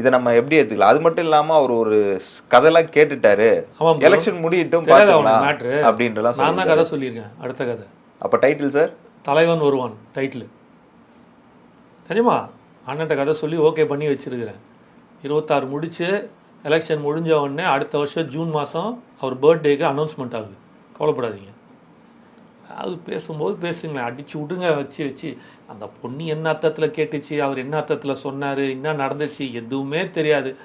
இதை நம்ம எப்படி எடுத்துக்கலாம்? அது மட்டும் இல்லாம அவர் ஒரு கதையெல்லாம் கேட்டுட்டாரு. எலெக்ஷன் முடியட்டும் அப்படின்றலாம் நான் தான். கதை சொல்லியிருக்கேன். அடுத்த கதை. அப்ப டைட்டில் சார் தலைவன் வருவான் டைட்டில் தெரியுமா? அண்ணன்ட்ட கதை சொல்லி ஓகே பண்ணி வச்சிருக்கிறேன். இருபத்தாறு முடிச்சு எலெக்ஷன் முடிஞ்ச உடனே அடுத்த வருஷம் ஜூன் மாதம் அவர் பர்த்டேக்கு அனௌன்ஸ்மெண்ட் ஆகுது. கவலைப்படாதீங்க. அது பேசும்போது பேசுங்களேன். அடிச்சு விடுங்க வச்சு வச்சு. அந்த பொண்ணு என்ன அர்த்தத்தில் கேட்டுச்சு? அவர் என்ன அர்த்தத்தில் சொன்னார்? என்ன நடந்துச்சு? எதுவுமே தெரியாது.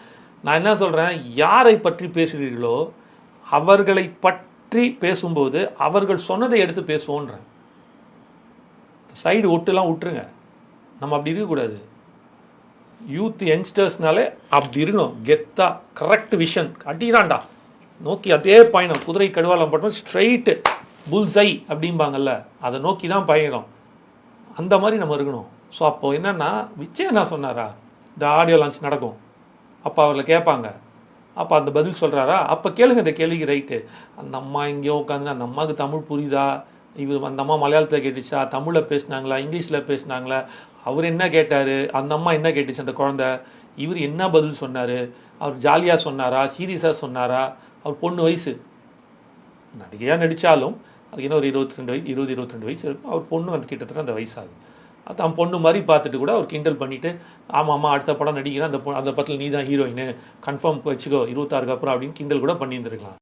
நான் என்ன சொல்கிறேன் யாரை பற்றி பேசுகிறீர்களோ அவர்களை பற்றி பேசும்போது அவர்கள் சொன்னதை எடுத்து பேசுவோன்றேன். சைடு ஒட்டுலாம் விட்டுருங்க. நம்ம அப்படி இருக்கக்கூடாது. யூத் யங்ஸ்டர்ஸ்னாலே அப்படி இருக்கணும். கெத்தா கரெக்ட் விஷன் அடிதான்டா நோக்கி அதே பயணம். குதிரை கடுவாலம் பட்டம். ஸ்ட்ரைட்டு புல்சை அப்படிம்பாங்கல்ல அதை நோக்கி தான் பயணம். அந்த மாதிரி நம்ம இருக்கணும். ஸோ அப்போது என்னென்னா விஜய் என்ன சொன்னாரா இந்த ஆடியோ லான்ச் நடக்கும். அப்போ அவரில் கேட்பாங்க. அப்போ அந்த பதில் சொல்கிறாரா அப்போ கேளுங்க இந்த கேள்விக்கு ரைட்டு அந்த அம்மா எங்கேயோ உட்காந்து அந்த அம்மாவுக்கு தமிழ் புரியுதா? இவர் அந்த அம்மா மலையாளத்தில் கேட்டுச்சா? தமிழில் பேசுனாங்களா? இங்கிலீஷில் பேசுனாங்களா? அவர் என்ன கேட்டார்? அந்த அம்மா என்ன கேட்டுச்சு அந்த குழந்தை? இவர் என்ன பதில் சொன்னார்? அவர் ஜாலியாக சொன்னாரா? சீரியஸாக சொன்னாரா? அவர் பொண்ணு வயசு. நடிகையாக நடித்தாலும் அதுக்கு என்ன ஒரு இருபத்தி ரெண்டு வயசு இருபது இருபத்தி ரெண்டு வயசு இருக்கும். அவர் பொண்ணு வந்து கிட்டத்தட்ட அந்த வயசாகும் அது அவன் பொண்ணு மாதிரி பார்த்துட்டு கூட அவர் கிண்டல் பண்ணிவிட்டு ஆமாம் ஆமாம் அடுத்த படம் நடிக்கிறேன். அந்த பொ- அந்த படத்தில் நீ தான் ஹீரோயின் கன்ஃபார்ம் வச்சுக்கோ. இருபத்தாறுக்கு அப்புறம் அப்படின்னு கிண்டல் கூட பண்ணியிருந்துருக்கலாம்.